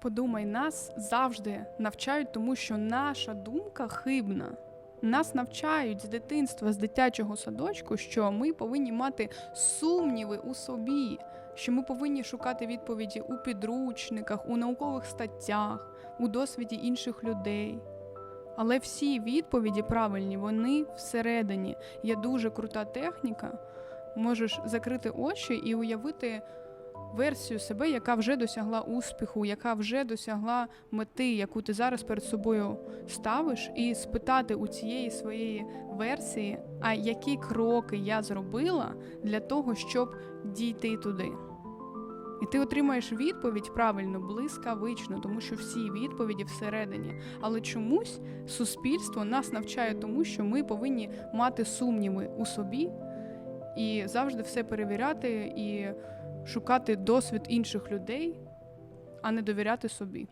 Подумай, нас завжди навчають, тому що наша думка хибна. Нас навчають з дитинства, з дитячого садочку, що ми повинні мати сумніви у собі, що ми повинні шукати відповіді у підручниках, у наукових статтях, у досвіді інших людей. Але всі відповіді правильні, вони всередині. Є дуже крута техніка. Можеш закрити очі і уявити версію себе, яка вже досягла успіху, яка вже досягла мети, яку ти зараз перед собою ставиш, і спитати у цієї своєї версії, а які кроки я зробила для того, щоб дійти туди. І ти отримаєш відповідь правильно, блискавично, тому що всі відповіді всередині. Але чомусь суспільство нас навчає тому, що ми повинні мати сумніви у собі і завжди все перевіряти і шукати досвід інших людей, а не довіряти собі.